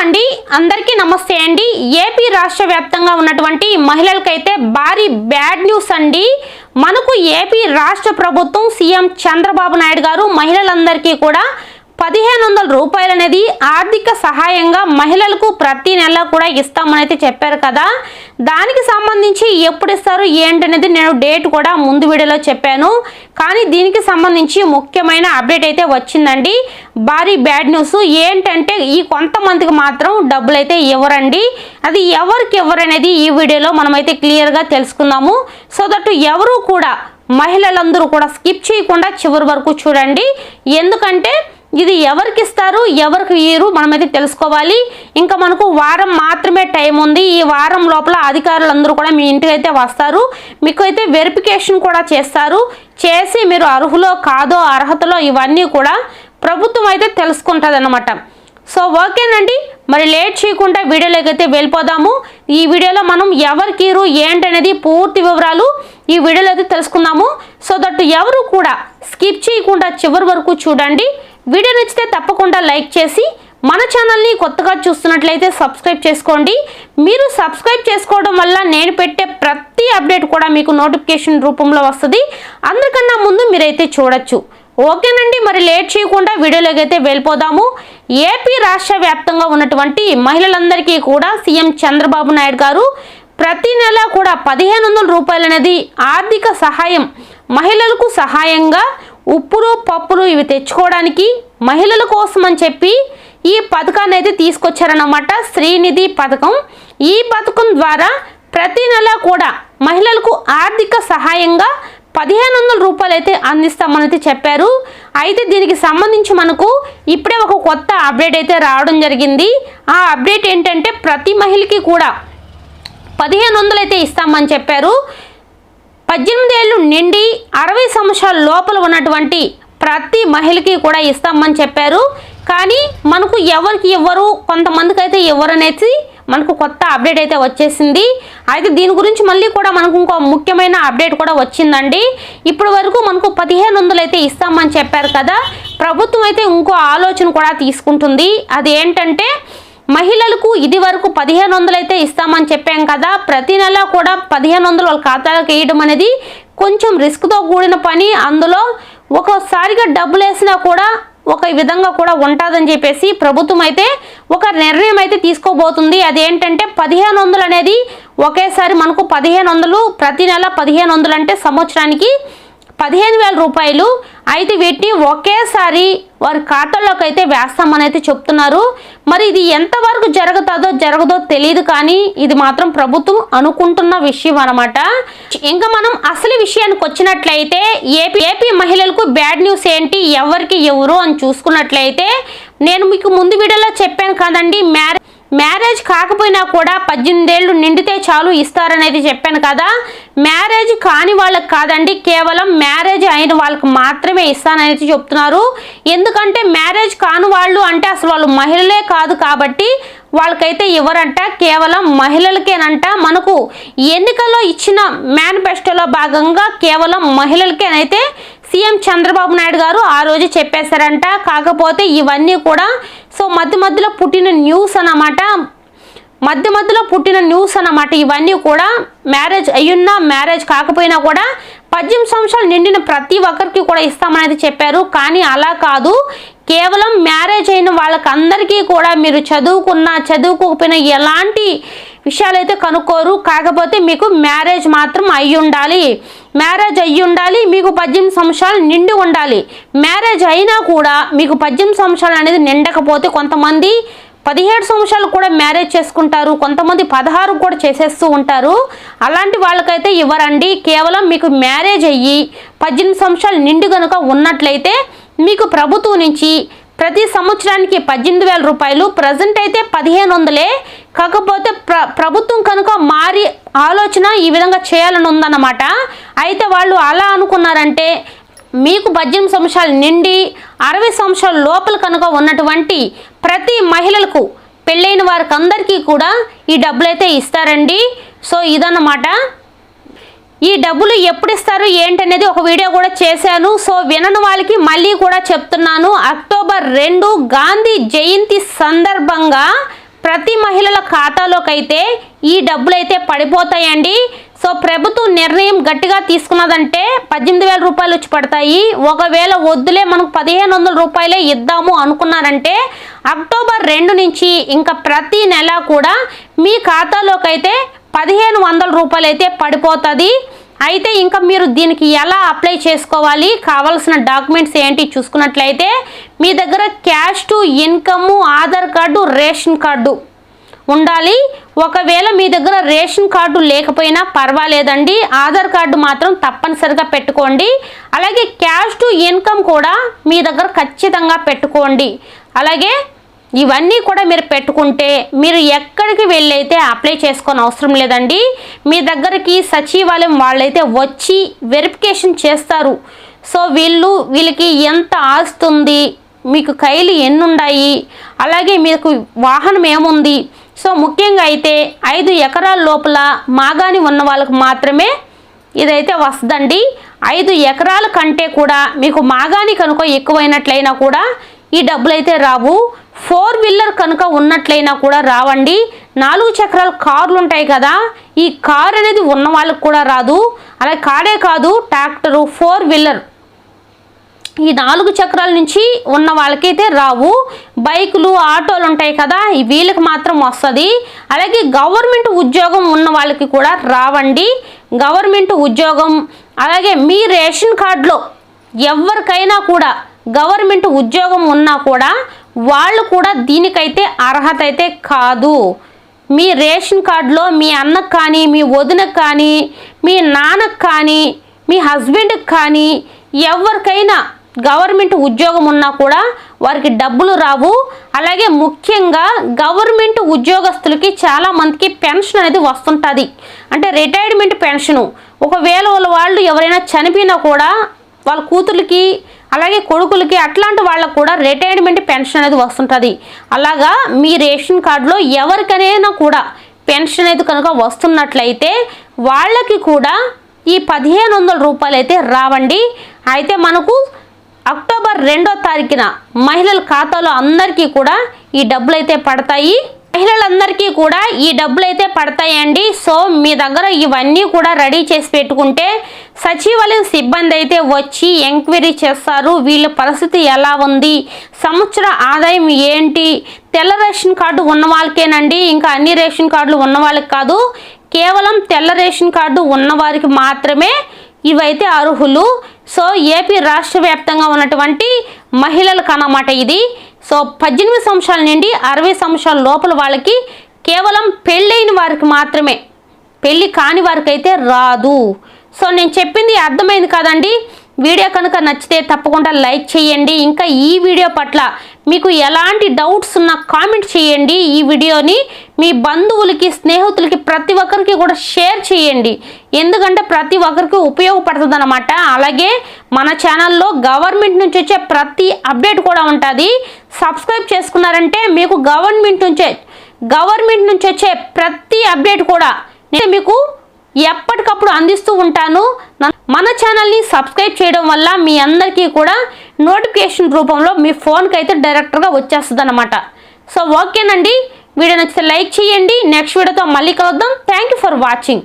అండి. అందరికీ నమస్తే అండి. ఏపీ రాష్ట్ర వ్యాప్తంగా ఉన్నటువంటి మహిళలకైతే భారీ బ్యాడ్ న్యూస్ అండి. మనకు ఏపీ రాష్ట్ర ప్రభుత్వం సీఎం చంద్రబాబు నాయుడు గారు మహిళలందరికీ కూడా పదిహేను వందల రూపాయలు అనేది ఆర్థిక సహాయంగా మహిళలకు ప్రతి నెల కూడా ఇస్తామని అయితే చెప్పారు కదా. దానికి సంబంధించి ఎప్పుడు ఇస్తారు ఏంటనేది నేను డేట్ కూడా ముందు వీడియోలో చెప్పాను. కానీ దీనికి సంబంధించి ముఖ్యమైన అప్డేట్ అయితే వచ్చిందండి. భారీ బ్యాడ్ న్యూస్. ఏంటంటే ఈ కొంతమందికి మాత్రం డబ్బులు అయితే ఇవ్వరండి. అది ఎవరికి ఇవ్వరనేది ఈ వీడియోలో మనమైతే క్లియర్గా తెలుసుకుందాము. సో దట్ ఎవరు కూడా మహిళలందరూ కూడా స్కిప్ చేయకుండా చివరి వరకు చూడండి. ఎందుకంటే ఇది ఎవరికి ఇస్తారు? ఎవరికి ఇయ్యరు? మనమైతే తెలుసుకోవాలి. ఇంకా మనకు వారం మాత్రమే టైం ఉంది. ఈ వారం లోపల అధికారులందరూ కూడా మీ ఇంటికి అయితే వస్తారు. మీకు అయితే వెరిఫికేషన్ కూడా చేస్తారు. చేసి మీరు అర్హులో కాదో అర్హతలో ఇవన్నీ కూడా ప్రభుత్వం అయితే తెలుసుకుంటుంది అన్నమాట సో ఓకేనండి మరి లేట్ చేయకుండా వీడియోలోకి అయితే వెళ్ళిపోదాము. ఈ వీడియోలో మనం ఎవరికి ఏంటనేది పూర్తి వివరాలు ఈ వీడియోలో అయితే తెలుసుకుందాము. సో దట్ ఎవరు కూడా స్కిప్ చేయకుండా చివరి వరకు చూడండి. వీడియో నచ్చితే తప్పకుండా లైక్ చేసి మన ఛానల్ని కొత్తగా చూస్తున్నట్లయితే సబ్స్క్రైబ్ చేసుకోండి. మీరు సబ్స్క్రైబ్ చేసుకోవడం వల్ల నేను పెట్టే ప్రతి అప్డేట్ కూడా మీకు నోటిఫికేషన్ రూపంలో వస్తుంది. అందరికన్నా ముందు మీరైతే చూడొచ్చు. ఓకేనండి మరి లేట్ చేయకుండా వీడియోలోకి అయితే వెళ్ళిపోదాము. ఏపీ రాష్ట్ర వ్యాప్తంగా ఉన్నటువంటి మహిళలందరికీ కూడా సీఎం చంద్రబాబు నాయుడు గారు ప్రతి నెల కూడా పదిహేను వందల రూపాయలు అనేది ఆర్థిక సహాయం మహిళలకు సహాయంగా ఉప్పులు పప్పులు ఇవి తెచ్చుకోవడానికి మహిళల కోసం అని చెప్పి ఈ పథకాన్ని అయితే తీసుకొచ్చారన్నమాట శ్రీనిధి పథకం. ఈ పథకం ద్వారా ప్రతి నెల కూడా మహిళలకు ఆర్థిక సహాయంగా పదిహేను వందల రూపాయలు అయితే అందిస్తామనైతే చెప్పారు. అయితే దీనికి సంబంధించి మనకు ఇప్పుడే ఒక కొత్త అప్డేట్ అయితే రావడం జరిగింది. ఆ అప్డేట్ ఏంటంటే ప్రతి మహిళకి కూడా పదిహేను వందలు అయితే ఇస్తామని చెప్పారు. పద్దెనిమిది ఏళ్ళు నిండి అరవై సంవత్సరాల లోపల ఉన్నటువంటి ప్రతి మహిళకి కూడా ఇస్తామని చెప్పారు. కానీ మనకు ఎవరికి ఇవ్వరు? కొంతమందికి అయితే ఇవ్వరు అనేది మనకు కొత్త అప్డేట్ అయితే వచ్చేసింది. అయితే దీని గురించి మళ్ళీ కూడా మనకు ఇంకో ముఖ్యమైన అప్డేట్ కూడా వచ్చిందండి. ఇప్పటి వరకు మనకు పదిహేను వందలు అయితే ఇస్తామని చెప్పారు కదా. ప్రభుత్వం అయితే ఇంకో ఆలోచన కూడా తీసుకుంటుంది. అది ఏంటంటే మహిళలకు ఇది వరకు పదిహేను వందలు అయితే ఇస్తామని చెప్పాం కదా ప్రతి నెల కూడా పదిహేను వందలు వాళ్ళ ఖాతాలకు వేయడం అనేది కొంచెం రిస్క్తో కూడిన పని. అందులో ఒక్కోసారిగా డబ్బులు వేసినా కూడా ఒక విధంగా కూడా ఉంటుందని చెప్పేసి ప్రభుత్వం అయితే ఒక నిర్ణయం అయితే తీసుకోబోతుంది. అదేంటంటే పదిహేను వందలు అనేది ఒకేసారి మనకు పదిహేను వందలు ప్రతి నెల పదిహేను వందలు అంటే సంవత్సరానికి పదిహేను వేల రూపాయలు. అయితే వీటిని ఒకేసారి వారి ఖాతాలోకి అయితే వేస్తామని అయితే చెప్తున్నారు. మరి ఇది ఎంతవరకు జరుగుతుందో జరగదో తెలియదు కానీ ఇది మాత్రం ప్రభుత్వం అనుకుంటున్న విషయం అనమాట ఇంకా మనం అసలు విషయానికి వచ్చినట్లయితే ఏపీ ఏపీ మహిళలకు బ్యాడ్ న్యూస్ ఏంటి ఎవరికి ఎవరు అని చూసుకున్నట్లయితే నేను మీకు ముందు వీడియోలో చెప్పాను కదండి మ్యారేజ్ మ్యారేజ్ కాకపోయినా కూడా పద్దెనిమిదేళ్ళు నిండితే చాలు ఇస్తారనేది చెప్పాను కదా. మ్యారేజ్ కాని వాళ్ళకి కాదండి కేవలం మ్యారేజ్ అయిన వాళ్ళకి మాత్రమే ఇస్తాననేది చెప్తున్నారు. ఎందుకంటే మ్యారేజ్ కాని వాళ్ళు అంటే అసలు వాళ్ళు మహిళలే కాదు కాబట్టి వాళ్ళకైతే ఇవ్వరంట కేవలం మహిళలకేనంట. మనకు ఎన్నికల్లో ఇచ్చిన మేనిఫెస్టోలో భాగంగా కేవలం మహిళలకేనైతే సీఎం చంద్రబాబు నాయుడు గారు ఆ రోజు చెప్పేశారంట. కాకపోతే ఇవన్నీ కూడా సో మధ్య మధ్యలో పుట్టిన న్యూస్ అన్నమాట. మధ్య మధ్యలో పుట్టిన న్యూస్ అన్నమాట. ఇవన్నీ కూడా మ్యారేజ్ అయ్యున్నా మ్యారేజ్ కాకపోయినా కూడా పద్దెనిమిది సంవత్సరాలు నిండిన ప్రతి ఒక్కరికి కూడా ఇస్తామనేది చెప్పారు. కానీ అలా కాదు. కేవలం మ్యారేజ్ అయిన వాళ్ళకందరికీ కూడా మీరు చదువుకున్నా చదువుకోకపోయినా ఎలాంటి విషయాలు అయితే కనుక్కోరు. కాకపోతే మీకు మ్యారేజ్ మాత్రం అయ్యి ఉండాలి మ్యారేజ్ అయ్యి ఉండాలి మీకు పద్దెనిమిది సంవత్సరాలు నిండి ఉండాలి. మ్యారేజ్ అయినా కూడా మీకు పద్దెనిమిది సంవత్సరాలు అనేది నిండకపోతే కొంతమంది పదిహేడు సంవత్సరాలు కూడా మ్యారేజ్ చేసుకుంటారు కొంతమంది పదహారు కూడా చేసేస్తూ ఉంటారు. అలాంటి వాళ్ళకైతే ఇవ్వరండి. కేవలం మీకు మ్యారేజ్ అయ్యి పద్దెనిమిది సంవత్సరాలు నిండు కనుక ఉన్నట్లయితే మీకు ప్రభుత్వం నుంచి ప్రతి సంవత్సరానికి పద్దెనిమిది వేల రూపాయలు ప్రజెంట్ అయితే పదిహేను వందలే. కాకపోతే ప్ర ప్రభుత్వం కనుక మారి ఆలోచన ఈ విధంగా చేయాలని ఉందన్నమాట. అయితే వాళ్ళు అలా అనుకున్నారంటే మీకు పద్దెనిమిది సంవత్సరాలు నిండి అరవై సంవత్సరాల లోపల కనుక ఉన్నటువంటి ప్రతి మహిళలకు పెళ్ళైన వారికి అందరికీ కూడా ఈ డబ్బులు అయితే ఇస్తారండి. సో ఇదన్నమాట. ఈ డబ్బులు ఎప్పుడు ఇస్తారు ఏంటనేది ఒక వీడియో కూడా చేశాను. సో వినని వాళ్ళకి మళ్ళీ కూడా చెప్తున్నాను. అక్టోబర్ రెండు గాంధీ జయంతి సందర్భంగా ప్రతి మహిళల ఖాతాలోకి అయితే ఈ డబ్బులు అయితే పడిపోతాయండి. సో ప్రభుత్వం నిర్ణయం గట్టిగా తీసుకున్నదంటే పద్దెనిమిది వేల రూపాయలు వచ్చి పడతాయి. ఒకవేళ వద్దులే మనకు పదిహేను వందల రూపాయలే ఇద్దాము అనుకున్నారంటే అక్టోబర్ రెండు నుంచి ఇంకా ప్రతి నెల కూడా మీ ఖాతాలోకి అయితే పదిహేను వందల రూపాయలు అయితే పడిపోతుంది. అయితే ఇంకా మీరు దీనికి ఎలా అప్లై చేసుకోవాలి? కావాల్సిన డాక్యుమెంట్స్ ఏంటి? చూసుకున్నట్లయితే మీ దగ్గర cash to income Aadhaar card ration card ఉండాలి. ఒకవేళ మీ దగ్గర రేషన్ కార్డు లేకపోయినా పర్వాలేదండి. ఆధార్ కార్డు మాత్రం తప్పనిసరిగా పెట్టుకోండి. అలాగే క్యాష్ టు ఇన్కమ్ కూడా మీ దగ్గర ఖచ్చితంగా పెట్టుకోండి. అలాగే ఇవన్నీ కూడా మీరు పెట్టుకుంటే మీరు ఎక్కడికి వెళ్ళైతే అప్లై చేసుకొని అవసరం లేదండి. మీ దగ్గరికి సచివాలయం వాళ్ళైతే వచ్చి వెరిఫికేషన్ చేస్తారు. సో వీళ్ళు వీళ్ళకి ఎంత ఆస్తుంది మీకు కైలు ఎన్ని అలాగే మీకు వాహనం ఏముంది సో ముఖ్యంగా అయితే ఐదు ఎకరాల లోపల మాగాని ఉన్న వాళ్ళకు మాత్రమే ఇదైతే వస్తుందండి. ఐదు ఎకరాల కంటే కూడా మీకు మాగాని కనుక ఎక్కువైనట్లయినా కూడా ఈ డబ్బులు అయితే రావు. ఫోర్ వీలర్ కనుక ఉన్నట్లయినా కూడా రావండి. నాలుగు చక్రాల కార్లు ఉంటాయి కదా ఈ కార్ అనేది ఉన్న వాళ్ళకు కూడా రాదు. అలాగే కాడే కాదు ట్రాక్టరు ఫోర్ వీలర్. ఈ నాలుగు చక్రాల నుంచి ఉన్న వాళ్ళకైతే రావు. బైకులు ఆటోలు ఉంటాయి కదా వీళ్ళకి మాత్రం వస్తుంది. అలాగే గవర్నమెంట్ ఉద్యోగం ఉన్న వాళ్ళకి కూడా రావండి. గవర్నమెంట్ ఉద్యోగం అలాగే మీ రేషన్ కార్డులో ఎవరికైనా కూడా గవర్నమెంట్ ఉద్యోగం ఉన్నా కూడా వాళ్ళు కూడా దీనికైతే అర్హత అయితే కాదు. మీ రేషన్ కార్డులో మీ అన్నకు కానీ మీ వదినకు కానీ మీ నాన్నకు కానీ మీ హస్బెండ్కి కానీ ఎవరికైనా గవర్నమెంట్ ఉద్యోగం ఉన్నా కూడా వారికి డబ్బులు రావు. అలాగే ముఖ్యంగా గవర్నమెంట్ ఉద్యోగస్తులకి చాలా మందికి పెన్షన్ అనేది వస్తుంటుంది. అంటే రిటైర్మెంట్ పెన్షను. ఒకవేళ వాళ్ళ వాళ్ళు ఎవరైనా చనిపోయినా కూడా వాళ్ళ కూతుర్లకి అలాగే కొడుకులకి అట్లాంటి వాళ్ళకు కూడా రిటైర్మెంట్ పెన్షన్ అనేది వస్తుంటుంది. అలాగా మీ రేషన్ కార్డులో ఎవరికైనా కూడా పెన్షన్ అనేది కనుక వస్తున్నట్లయితే వాళ్ళకి కూడా ఈ పదిహేను వందల రూపాయలు అయితే రావండి. అయితే మనకు అక్టోబర్ రెండో తారీఖున మహిళల ఖాతాలో అందరికీ కూడా ఈ డబ్బులు అయితే పడతాయి. మహిళలందరికీ కూడా ఈ డబ్బులు అయితే పడతాయండి. సో మీ దగ్గర ఇవన్నీ కూడా రెడీ చేసి పెట్టుకుంటే సచివాలయం సిబ్బంది అయితే వచ్చి ఎంక్వైరీ చేస్తారు. వీళ్ళ పరిస్థితి ఎలా ఉంది? సంవత్సర ఆదాయం ఏంటి? తెల్ల రేషన్ కార్డు ఉన్న వాళ్ళకేనండి? ఇంకా అన్ని రేషన్ కార్డులు ఉన్న వాళ్ళకి కాదు. కేవలం తెల్ల రేషన్ కార్డు ఉన్న వారికి మాత్రమే ఇవైతే అర్హులు. సో ఏపీ రాష్ట్ర వ్యాప్తంగా ఉన్నటువంటి మహిళలకు అన్నమాట ఇది. సో పద్దెనిమిది సంవత్సరాల నుండి అరవై సంవత్సరాల లోపల వాళ్ళకి కేవలం పెళ్ళైన వారికి మాత్రమే పెళ్ళి కాని వారికి రాదు. సో నేను చెప్పింది అర్థమైంది కాదండి. వీడియో కనుక నచ్చితే తప్పకుండా లైక్ చేయండి. ఇంకా ఈ వీడియో పట్ల మీకు ఎలాంటి డౌట్స్ ఉన్నా కామెంట్ చేయండి. ఈ వీడియోని మీ బంధువులకి స్నేహితులకి ప్రతి ఒక్కరికి కూడా షేర్ చేయండి. ఎందుకంటే ప్రతి ఒక్కరికి ఉపయోగపడుతుంది అనమాట అలాగే మన ఛానల్లో గవర్నమెంట్ నుంచి వచ్చే ప్రతి అప్డేట్ కూడా ఉంటుంది. సబ్స్క్రైబ్ చేసుకున్నారంటే మీకు గవర్నమెంట్ నుంచే గవర్నమెంట్ నుంచి వచ్చే ప్రతి అప్డేట్ కూడా నేను మీకు ఎప్పటికప్పుడు అందిస్తూ ఉంటాను. మన ఛానల్ని సబ్స్క్రైబ్ చేయడం వల్ల మీ అందరికీ కూడా నోటిఫికేషన్ రూపంలో మీ ఫోన్కి అయితే డైరెక్ట్గా వచ్చేస్తుంది అనమాట సో ఓకేనండి. వీడియో నచ్చితే లైక్ చేయండి. నెక్స్ట్ వీడియోతో మళ్ళీ కలుద్దాం. Thank you for watching.